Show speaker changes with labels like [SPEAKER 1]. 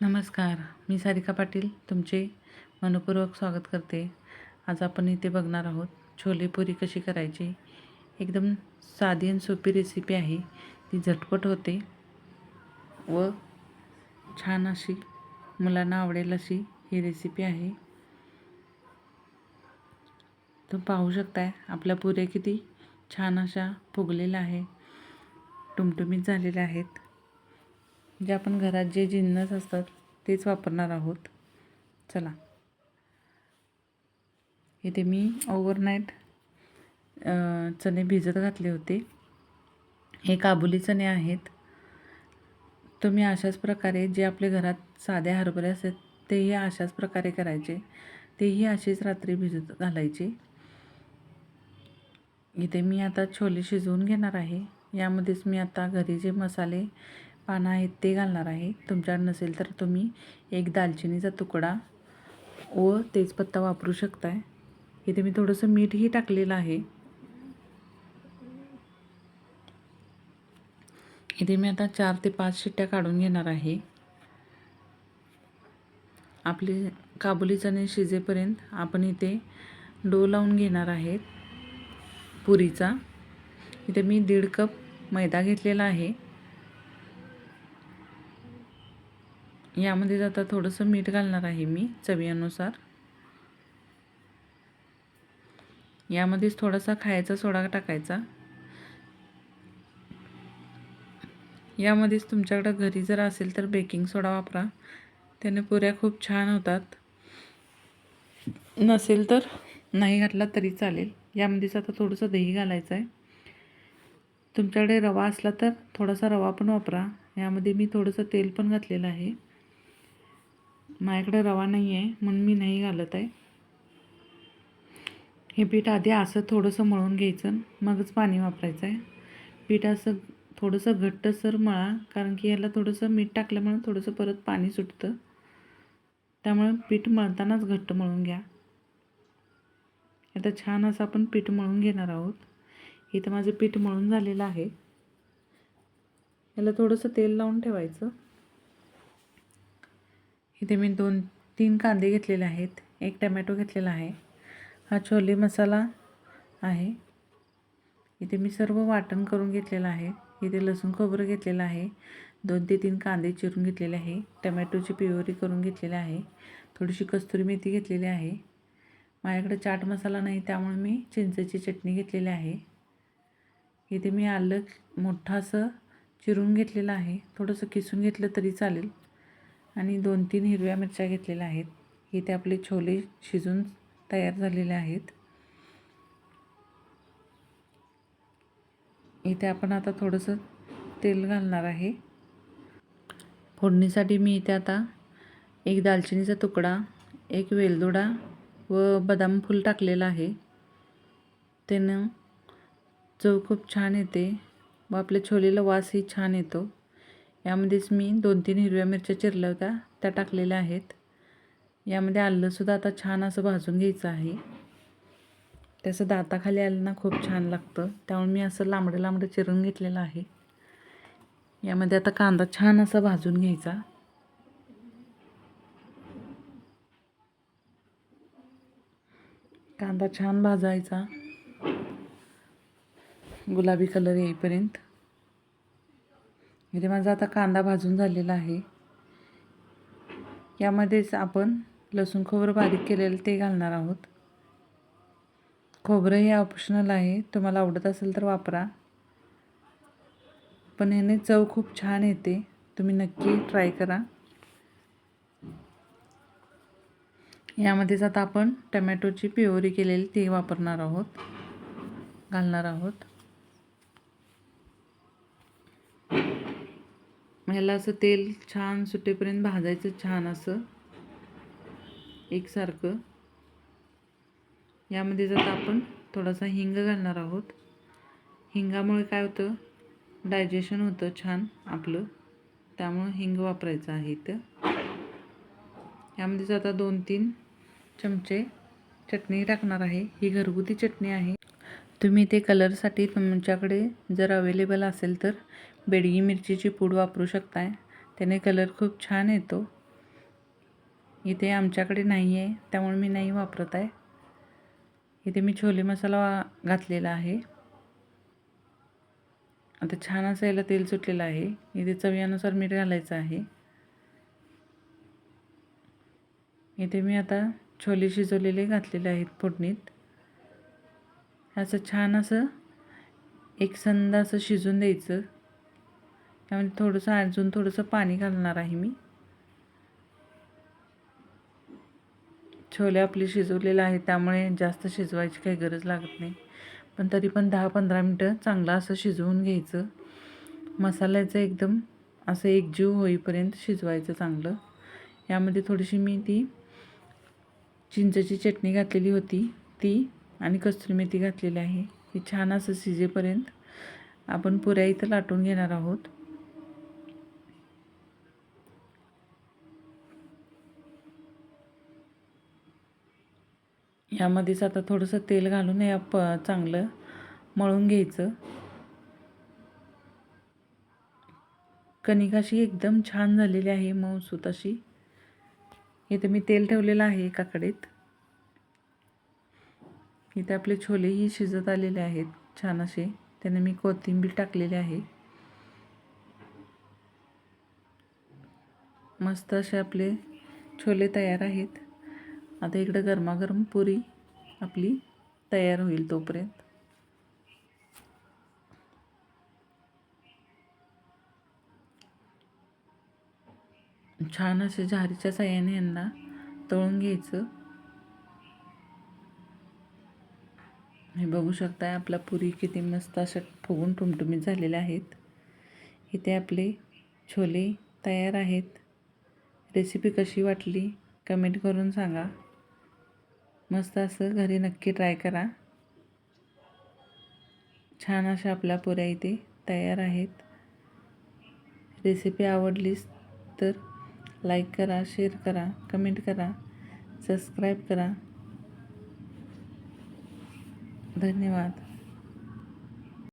[SPEAKER 1] नमस्कार मी सारिका पाटील तुमचे मनपूर्वक स्वागत करते. आज आपण इथे बघणार आहोत छोले पुरी कशी करायची? एकदम साधी आणि सोपी रेसिपी आहे. ती झटपट होते व छान अशी मुलांना आवडेल अशी ही रेसिपी आहे. तर पाहू शकताय आपल्या पुऱ्या किती छान अशा फुगलेल्या आहे टुमटुमीत झालेल्या आहेत. जे आपण घरात जे जिन्नस असतात तेच वापरणार आहोत. चला. इथे मी ओव्हरनाईट चणे भिजत घातले होते. हे काबुली चणे आहेत. तुम्ही अशाच प्रकारे जे आपल्या घरात साधे हरभरे असतात तेही अशाच प्रकारे करायचे. तेही असेच रात्री भिजत घालायचे. इथे मी आता छोले शिजवून घेणार आहे. यामध्येच मी आता घरी जे मसाले पानं आहेत ते घालणार आहे. तुमच्याकडे नसेल तर तुम्ही एक दालचिनीचा तुकडा व तेजपत्ता वापरू शकताय. इथे मी थोडंसं मीठही टाकलेलं आहे. इथे मी आता चार ते पाच शिट्ट्या काढून घेणार आहे. आपले काबुली चणे शिजेपर्यंत आपण इथे डो लावून घेणार आहेत. पुरीचा. इथे मी दीड कप मैदा घेतलेला आहे. यामध्ये आता थोडंसं मीठ घालणार आहे मी चवीनुसार. यामध्येच थोडासा खायचा सोडा टाकायचा. यामध्येच तुमच्याकडं घरी जर असेल तर बेकिंग सोडा वापरा. त्याने पुऱ्या खूप छान होतात. नसेल तर नाही घातला तरी चालेल. यामध्येच आता थोडंसं दही घालायचं आहे तुमच्याकडे रवा असला तर थोडासा रवा पण वापरा. यामध्ये मी थोडंसं तेल पण घातलेलं आहे. माझ्याकडे रवा नाही आहे म्हणून मी नाही घालत आहे. हे पीठ आधी असं थोडंसं मळून घ्यायचं मगच पाणी वापरायचं आहे. पीठ असं थोडंसं घट्टसर मळा कारण की याला थोडंसं मीठ टाकल्यामुळे थोडंसं परत पाणी सुटतं. त्यामुळे पीठ मळतानाच घट्ट मळून घ्या. आता छान असं आपण पीठ मळून घेणार आहोत. इथं माझं पीठ मळून झालेलं आहे. याला थोडंसं तेल लावून ठेवायचं. इथे मी दोन तीन कांदे घेतलेले आहेत. एक टमॅटो घेतलेला आहे. हा छोले मसाला आहे. इथे मी सर्व वाटण करून घेतलेलं आहे. इथे लसूण खोबरं घेतलेलं आहे. दोन ते तीन कांदे चिरून घेतलेले आहे. टमॅटोची पिवरी करून घेतलेली आहे. थोडीशी कस्तुरी मेथी घेतलेली आहे. माझ्याकडे चाट मसाला नाही त्यामुळे मी चिंचेची चटणी घेतलेली आहे. इथे मी आलं मोठं असं चिरून घेतलेलं आहे. थोडंसं किसून घेतलं तरी चालेल. आणि दोन तीन हिरव्या मिरच्या घेतलेल्या आहेत. इथे आपले छोले शिजून तयार झालेले आहेत. इथे आपण आता थोडंसं तेल घालणार आहे. फोडणीसाठी मी इथे आता एक दालचिनीचा तुकडा एक वेलदोडा व बदाम फूल टाकलेलं आहे. त्यानं चव खूप छान येते व आपल्या छोलेला वासही छान येतो. यामध्येच मी दोन तीन हिरव्या मिरच्या चिरल्या होत्या. त्या टाकलेल्या आहेत. यामध्ये आलंसुद्धा आता छान असं भाजून घ्यायचं आहे. त्याचं दाताखाली आलं ना खूप छान लागतं. त्यामुळे मी असं लांबडं लांबडं चिरून घेतलेलं आहे. यामध्ये आता कांदा छान असा भाजून घ्यायचा. कांदा छान भाजायचा. गुलाबी कलर येईपर्यंत. इथे माझा आता कांदा भाजून झालेला आहे. यामध्येच आपण लसूण खोबरं बारीक केलेलं ते घालणार आहोत. खोबरं हे ऑप्शनल आहे. तुम्हाला आवडत असेल तर वापरा. पण ह्याने चव खूप छान येते. तुम्ही नक्की ट्राय करा. यामध्येच आता आपण टमॅटोची प्युरी केलेली ती वापरणार आहोत. घालणार आहोत. ह्याला असं तेल छान सुटेपर्यंत भाजायचं छान असं. एकसारखं. यामध्ये जाता आपण थोडासा हिंग घालणार आहोत. हिंगामुळे काय होतं? डायजेशन होतं छान आपलं. त्यामुळं हिंग वापरायचं आहे इथं. यामध्येच आता दोन तीन चमचे चटणी टाकणार आहे. ही घरगुती चटणी आहे. तुम्ही ते कलरसाठी तुमच्याकडे जर अवेलेबल असेल तर बेडगी मिरचीची पूड वापरू शकताय. त्याने कलर खूप छान येतो. इथे आमच्याकडे नाही आहे त्यामुळे मी नाही वापरत आहे. इथे मी छोले मसाला वा- घातलेला आहे. आता छान असं याला तेल सुटलेलं आहे. इथे चवीनुसार मीठ घालायचं आहे. इथे मी आता छोले शिजवलेले घातलेले आहेत फोडणीत. असं छान असं एकसंद असं शिजून द्यायचं. त्यामध्ये थोडंसं अजून थोडंसं पाणी घालणार आहे मी. छोले आपले शिजवलेले आहेत त्यामुळे जास्त शिजवायची काही गरज लागत नाही. पण तरी पण दहा पंधरा मिनटं चांगलं असं शिजवून घ्यायचं. मसाल्याचं एकदम असं एकजीव होईपर्यंत शिजवायचं चांगलं. यामध्ये थोडीशी मी ती चिंचेची चटणी घातलेली होती ती आणि कस्तुरी मेथी घातलेली आहे. ही छान असं शिजेपर्यंत आपण पुऱ्या इथं लाटून घेणार आहोत. ह्यामध्येच आता थोडंसं तेल घालून या प चांगलं मळून घ्यायचं. कणिकाशी एकदम छान झालेली आहे मऊसूत अशी. इथे मी तेल ठेवलेलं आहे एका इथे आपले छोलेही शिजत आलेले आहेत छान असे. त्याने मी कोथिंबीर टाकलेली आहे. मस्त असे आपले छोले तयार आहेत. आता इकडं गरमागरम पुरी आपली तयार होईल तोपर्यंत. छान असे झारीच्या साह्याने यांना तळून घ्यायचं. हे बघू शकताय आपला पुरी किती मस्त अशा फुगून टुमटुमीत झालेल्या आहेत. इथे आपले छोले तयार आहेत. रेसिपी कशी वाटली कमेंट करून सांगा. मस्त असं घरी नक्की ट्राय करा. छान अशा आपल्या पुऱ्या इथे तयार आहेत. रेसिपी आवडलीच तर लाईक करा शेअर करा कमेंट करा सबस्क्राईब करा. धन्यवाद.